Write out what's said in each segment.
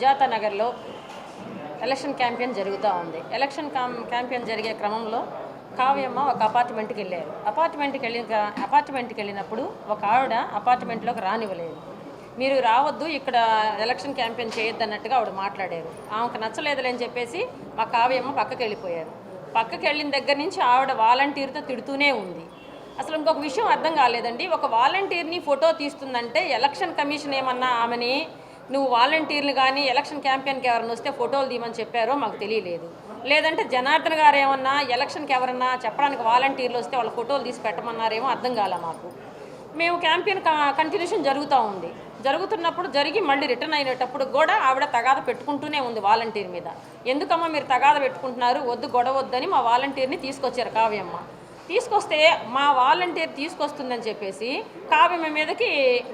సుజాత నగర్లో election campaign జరుగుతూ ఉంది. ఎలక్షన్ క్యాంపెయిన్ జరిగే క్రమంలో కావ్యమ్మ ఒక అపార్ట్మెంట్కి వెళ్ళారు. అపార్ట్మెంట్కి వెళ్ళిన అపార్ట్మెంట్కి వెళ్ళినప్పుడు ఒక ఆవిడ అపార్ట్మెంట్లోకి రానివ్వలేదు. మీరు రావద్దు ఇక్కడ ఎలక్షన్ క్యాంపెయిన్ చేయొద్దు అన్నట్టుగా ఆవిడ మాట్లాడారు. ఆమెకు నచ్చలేదులే అని చెప్పేసి మా కావ్యమ్మ పక్కకి వెళ్ళిపోయారు. పక్కకి వెళ్ళిన దగ్గర నుంచి ఆవిడ వాలంటీర్తో తిడుతూనే ఉంది. అసలు ఇంకొక విషయం అర్థం కాలేదండి. ఒక వాలంటీర్ని ఫోటో తీస్తుందంటే ఎలక్షన్ కమిషన్ ఏమన్నా ఆమెని నువ్వు వాలంటీర్లు కానీ ఎలక్షన్ క్యాంపెయిన్కి ఎవరైనా వస్తే ఫోటోలు తీయమని చెప్పారో మాకు తెలియలేదు. లేదంటే జనార్దన్ గారు ఏమన్నా ఎలక్షన్కి ఎవరన్నా చెప్పడానికి వాలంటీర్లు వస్తే వాళ్ళ ఫోటోలు తీసి పెట్టమన్నారేమో అర్థం కాలే మాకు. మేము క్యాంపెయిన్ కంటిన్యూషన్ జరుగుతూ ఉంది. జరుగుతున్నప్పుడు జరిగి మళ్ళీ రిటర్న్ అయినప్పుడు కూడా ఆవిడ తగాద పెట్టుకుంటూనే ఉంది వాలంటీర్ మీద. ఎందుకమ్మా మీరు తగాద పెట్టుకుంటున్నారు? వద్దు గొడవ వద్దని మా వాలంటీర్ని తీసుకొచ్చారు కావ్యమ్మ. తీసుకొస్తే మా వాలంటీర్ తీసుకొస్తుందని చెప్పేసి కావ్యమ్మ మీదకి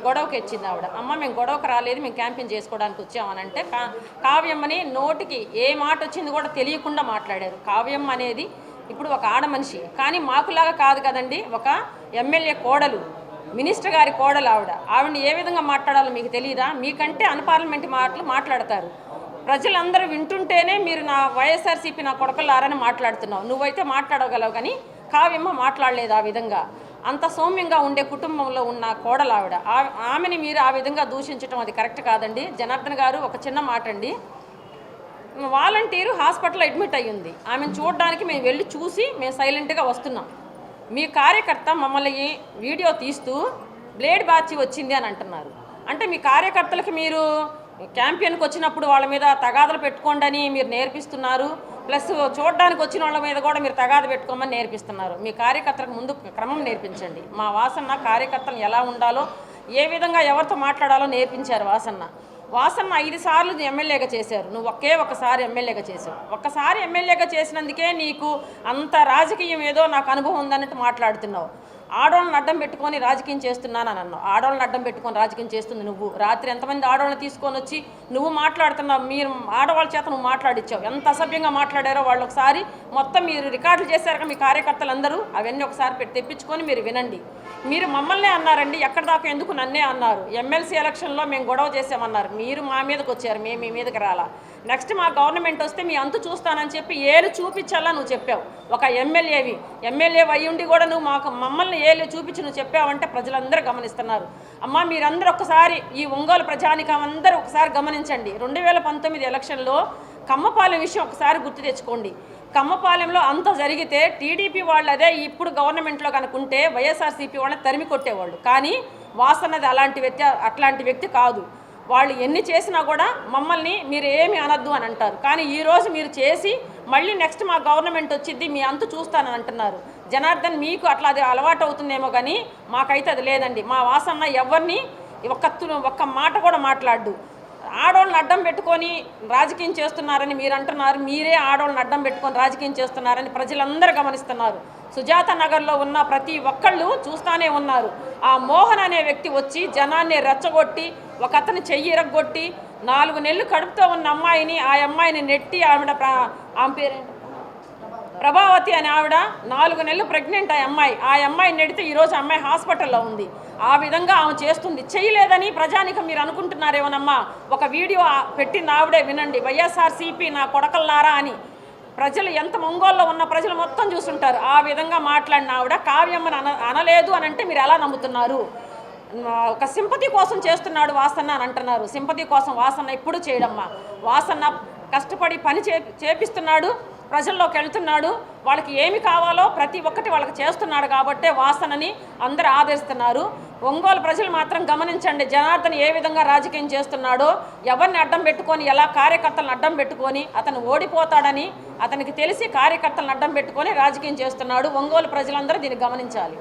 గొడవకి వచ్చింది ఆవిడ. అమ్మ మేము గొడవకు రాలేదు మేము క్యాంపింగ్ చేసుకోవడానికి వచ్చామని అంటే కా కావ్యమ్మని నోటికి ఏ మాట వచ్చింది కూడా తెలియకుండా మాట్లాడారు. కావ్యమ్మ అనేది ఇప్పుడు ఒక ఆడ మనిషి. కానీ మాకులాగా కాదు కదండి ఒక ఎమ్మెల్యే కోడలు మినిస్టర్ గారి కోడలు ఆవిడ. ఆవిడని ఏ విధంగా మాట్లాడాలో మీకు తెలియదా మీకంటే అన్పార్లమెంట్ మాటలు మాట్లాడతారు. ప్రజలందరూ వింటుంటేనే మీరు నా వైఎస్ఆర్సీపీ నా కొడకలారని మాట్లాడుతున్నావు. నువ్వైతే మాట్లాడగలవు కానీ కావ్యమ్మ మాట్లాడలేదు ఆ విధంగా. అంత సౌమ్యంగా ఉండే కుటుంబంలో ఉన్న కోడలావిడ. ఆమెని మీరు ఆ విధంగా దూషించడం అది కరెక్ట్ కాదండి. జనార్దన్ గారు ఒక చిన్న మాట అండి వాలంటీరు హాస్పిటల్లో అడ్మిట్ అయ్యింది. ఆమెను చూడడానికి మేము వెళ్ళి చూసి మేము సైలెంట్గా వస్తున్నాం. మీ కార్యకర్త మమ్మల్ని వీడియో తీస్తూ బ్లేడ్ బాచి వచ్చింది అని అంటున్నారు. అంటే మీ కార్యకర్తలకు మీరు క్యాంపెయిన్కి వచ్చినప్పుడు వాళ్ళ మీద తగాదలు పెట్టుకోండి మీరు నేర్పిస్తున్నారు. ప్లస్ చూడడానికి వచ్చిన వాళ్ళ మీద కూడా మీరు తగాద పెట్టుకోమని నేర్పిస్తున్నారు. మీ కార్యకర్తలకు ముందు క్రమం నేర్పించండి. మా వాసన్న కార్యకర్తలు ఎలా ఉండాలో ఏ విధంగా ఎవరితో మాట్లాడాలో నేర్పించారు వాసన్న. వాసన్న ఐదు సార్లు ఎమ్మెల్యేగా చేశారు. నువ్వు ఒకే ఒకసారి ఎమ్మెల్యేగా చేశావు. ఒక్కసారి ఎమ్మెల్యేగా చేసినందుకే నీకు అంత రాజకీయం ఏదో నాకు అనుభవం ఉందన్నట్టు మాట్లాడుతున్నావు. ఆడవాళ్ళని అడ్డం పెట్టుకొని రాజకీయం చేస్తున్నాను అని అన్నావు. ఆడవాళ్ళని అడ్డం పెట్టుకొని రాజకీయం చేస్తుంది నువ్వు. రాత్రి ఎంతమంది ఆడవాళ్ళని తీసుకొని వచ్చి నువ్వు మాట్లాడుతున్నావు మీరు ఆడవాళ్ళ చేత నువ్వు మాట్లాడిచ్చావు. ఎంత అసభ్యంగా మాట్లాడారో వాళ్ళు ఒకసారి మొత్తం మీరు రికార్డులు చేశారు మీ కార్యకర్తలందరూ అవన్నీ ఒకసారి పెట్టి తెప్పించుకొని మీరు వినండి. మీరు మమ్మల్నే అన్నారండి ఎక్కడ దాకా ఎందుకు నన్నే అన్నారు? ఎమ్మెల్సీ ఎలక్షన్లో మేము గొడవ చేసామన్నారు మీరు మా మీదకి వచ్చారు మేము మీ మీదకి రాలా. నెక్స్ట్ మా గవర్నమెంట్ వస్తే మీ అంతు చూస్తానని చెప్పి ఏలు చూపించాలా నువ్వు చెప్పావు. ఒక ఎమ్మెల్యేవి. ఎమ్మెల్యే అయ్యుండి కూడా నువ్వు మాకు మమ్మల్ని ఏళ్ళు చూపించి నువ్వు చెప్పావంటే ప్రజలందరూ గమనిస్తున్నారు. అమ్మ మీరందరూ ఒకసారి ఈ ఒంగోలు ప్రజానికం అందరూ ఒకసారి గమనించండి. రెండు వేల పంతొమ్మిది ఎలక్షన్లో కమ్మపాలెం విషయం ఒకసారి గుర్తు తెచ్చుకోండి. కమ్మపాలెంలో అంత జరిగితే టీడీపీ వాళ్ళు అదే ఇప్పుడు గవర్నమెంట్లో కనుకుంటే వైఎస్ఆర్సీపీ వాళ్ళని తరిమి కొట్టేవాళ్ళు. కానీ వాసన్నది అలాంటి వ్యక్తి అట్లాంటి వ్యక్తి కాదు. వాళ్ళు ఎన్ని చేసినా కూడా మమ్మల్ని మీరు ఏమి అనద్దు అని అంటారు. కానీ ఈరోజు మీరు చేసి మళ్ళీ నెక్స్ట్ మా గవర్నమెంట్ వచ్చింది మీ అంతు చూస్తానని అంటున్నారు. జనార్దన్ మీకు అట్లా అది అలవాటు అవుతుందేమో కానీ మాకైతే అది లేదండి. మా వాసన్న ఎవరిని ఒక్క ఒక్క మాట కూడా మాట్లాడు ఆడవాళ్ళని అడ్డం పెట్టుకొని రాజకీయం చేస్తున్నారని మీరు అంటున్నారు. మీరే ఆడవాళ్ళని అడ్డం పెట్టుకొని రాజకీయం చేస్తున్నారని ప్రజలందరూ గమనిస్తున్నారు. సుజాత నగర్లో ఉన్న ప్రతి ఒక్కళ్ళు చూస్తానే ఉన్నారు. ఆ మోహన్ అనే వ్యక్తి వచ్చి జనాన్ని రెచ్చగొట్టి ఒక అతను చెయ్యి ఇరగొట్టి నాలుగు నెలలు కడుపుతో ఉన్న అమ్మాయిని ఆ అమ్మాయిని నెట్టి ఆవిడ ఆమె పేరేంటి? ప్రభావతి అనే ఆవిడ నాలుగు నెలలు ప్రెగ్నెంట్ ఆ అమ్మాయి. ఆ అమ్మాయి నెడితే ఈరోజు అమ్మాయి హాస్పిటల్లో ఉంది. ఆ విధంగా ఆమె చేస్తుంది. చేయలేదని ప్రజానికం మీరు అనుకుంటున్నారేమోనమ్మా? ఒక వీడియో పెట్టింది పెట్టిన ఆవిడే వినండి. వైఎస్ఆర్ సిపి నా కొడకల్లారా అని. ప్రజలు ఎంత ఒంగోల్లో ఉన్న ప్రజలు మొత్తం చూసుంటారు. ఆ విధంగా మాట్లాడిన ఆవిడ కావ్యమ్మను అన అనలేదు అని అంటే మీరు ఎలా నమ్ముతున్నారు? ఒక సింపతి కోసం చేస్తున్నాడు వాసన్న అని అంటున్నారు. సింపతి కోసం వాసన్న ఎప్పుడు చేయడమ్మా? వాసన్న కష్టపడి పని చే చేపిస్తున్నాడు. ప్రజల్లోకి వెళ్తున్నాడు. వాళ్ళకి ఏమి కావాలో ప్రతి ఒక్కటి వాళ్ళకి చేస్తున్నాడు కాబట్టే వాసనని అందరూ ఆదరిస్తున్నారు. ఒంగోలు ప్రజలు మాత్రం గమనించండి జనార్దన్ ఏ విధంగా రాజకీయం చేస్తున్నాడో ఎవరిని అడ్డం పెట్టుకొని ఎలా కార్యకర్తలను అడ్డం పెట్టుకొని అతను ఓడిపోతాడని అతనికి తెలిసి కార్యకర్తలను అడ్డం పెట్టుకొని రాజకీయం చేస్తున్నాడు. ఒంగోలు ప్రజలందరూ దీన్ని గమనించాలి.